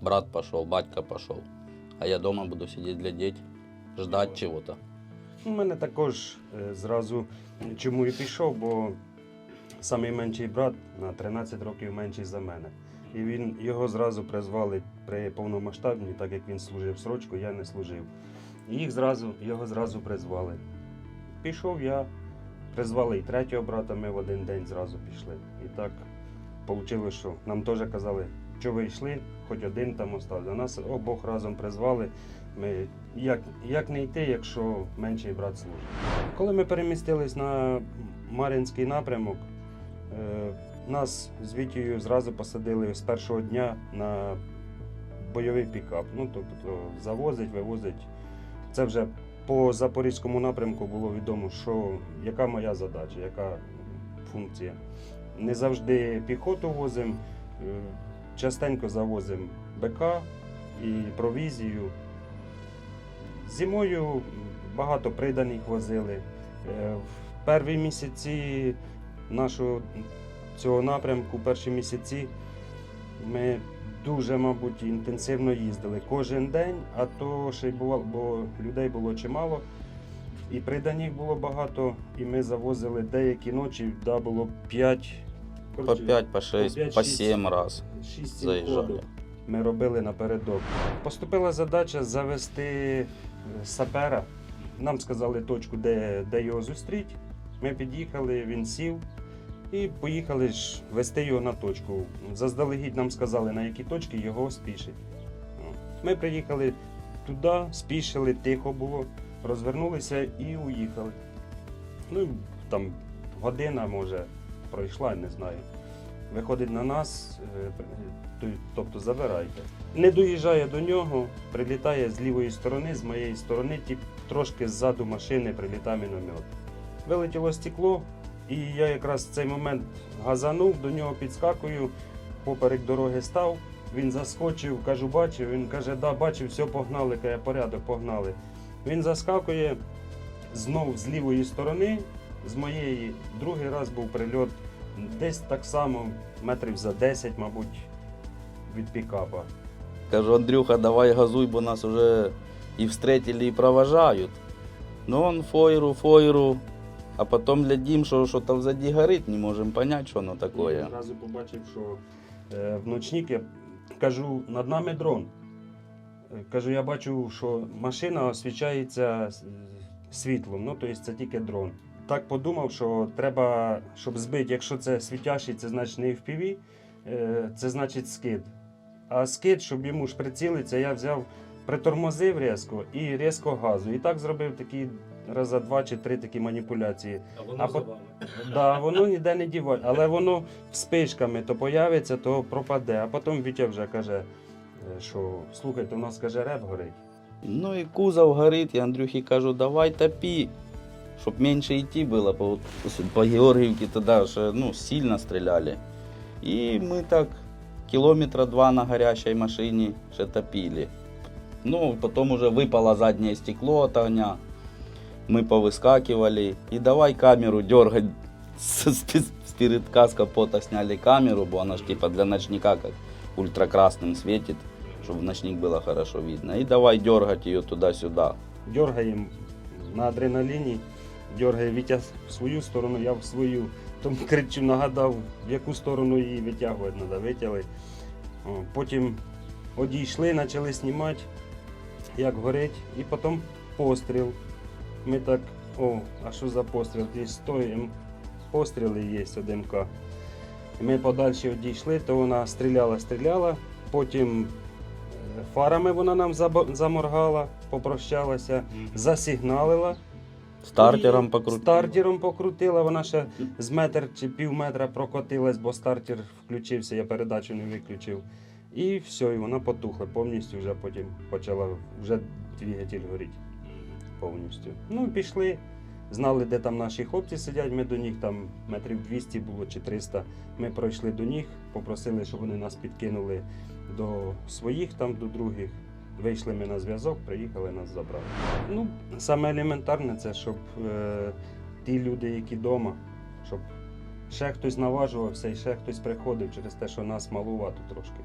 брат пошел, батька пошел. А я дома буду сидеть глядеть, ждать чего-то. У мене також е, зразу чому і пішов, бо самий менший брат на 13 років менший за мене. І він його зразу призвали при повномасштабній, так як він служив срочку, я не служив. Їх зразу, його зразу призвали. Пішов я, призвали і третього брата, ми в один день зразу пішли. І так вийшло, що нам теж казали, що ви йшли, хоч один там остався. Нас обох разом призвали. Ми як, як не йти, якщо менший брат служить. Коли ми перемістились на Мар'їнський напрямок, е, нас з Вітєю зразу посадили з першого дня на бойовий пікап. Ну, тобто завозить, вивозить. Це вже по Запорізькому напрямку було відомо, що яка моя задача, яка функція. Не завжди піхоту возимо, е, частенько завозимо БК і провізію. Зимою багато приданих возили. Е, В перші місяці нашого цього напрямку, перші місяці, ми дуже, мабуть, інтенсивно їздили кожен день, а то ще й бувало, бо людей було чимало. І приданих було багато, і ми завозили деякі ночі, да, було 5 По 5, по 6, п'ять, по 7 раз. 6 Заїжджали. Ми робили напередок. Поступила задача завести е, сапера. Нам сказали точку, де, де його зустріти. Ми під'їхали, він сів і поїхали ж вести його на точку. Заздалегідь нам сказали, на які точки його спішить. Ми приїхали туди, спішили, тихо було, розвернулися і уїхали. Ну, там година, може, пройшла, не знаю. Виходить на нас, е, тобто забирайте. Не доїжджає до нього, прилітає з лівої сторони, з моєї сторони, ті трошки ззаду машини прилітає міномет. Вилетіло стекло, і я якраз в цей момент газанув, до нього підскакую, поперек дороги став. Він заскочив, кажу, бачив. Він каже, да, бачив, все, погнали, каже, порядок, погнали. Він заскакує знов з лівої сторони, з моєї другий раз був прильот десь так само, метрів за 10, мабуть, від пікапа. Кажу, Андрюха, давай газуй, бо нас уже и встретили, и провожают. Но он фойру, фойру, а потом глядим, що что-то взади горить, не можем понять, що воно таке. Я одразу побачив, що е, в ночник я кажу, над нами дрон. Е, Кажу, я бачу, що машина освічається світлом, ну тобто це тільки дрон. Так подумав, що треба, щоб збити, якщо це світящий, це значить не FPV, е, це значить скид. А скид, щоб йому ж прицілитися, я взяв, притормозив різко і різко газу. І так зробив такі раза два чи три такі маніпуляції. А воно А по- Да, воно ніде не діває, але воно вспишками то появиться, то пропаде. А потім Вітя вже каже, е, що слухайте, у нас каже реп горить. Ну и кузов горит, я Андрюхе кажу, давай топи, чтоб меньше идти было. По, по Георгиевке тогда же, ну, сильно стреляли. И мы так километра два на горящей машине ще топили. Ну, потом уже выпало заднее стекло от огня. Мы повыскакивали. И давай камеру дергать. С, с, с передка с капота сняли камеру, бо она ж типа для ночника как ультракрасным светит, чтобы в ночник было хорошо видно. И давай дергать ее туда-сюда. Дергаємо на адреналіні, дергає Вітя в свою сторону, я в свою. Тому кричу, нагадав, в яку сторону її витягувати треба, витягли. Потім одійшли, почали знімати, як горить, і потім постріл. Ми так, о, а що за постріл? І стоїмо, постріли є з МК. Ми подальше одійшли, то вона стріляла, стріляла, потім е, фарами вона нам заморгала, попрощалася, засигналила. Стартером І покрутили. Стартером покрутила, вона ще з метр чи пів метра прокотилась, бо стартер включився, я передачу не виключив. І все, і вона потухла повністю, вже потім почала вже двигатель горіти повністю. Ну, пішли, знали, де там наші хлопці сидять. Ми до них там метрів 200 було чи 300. Ми пройшли до них, попросили, щоб вони нас підкинули до своїх там, до других. Вийшли ми на зв'язок, приїхали, нас забрали. Ну, саме елементарне це, щоб е, ті люди, які вдома, щоб ще хтось наважувався і ще хтось приходив через те, що нас малувато трошки.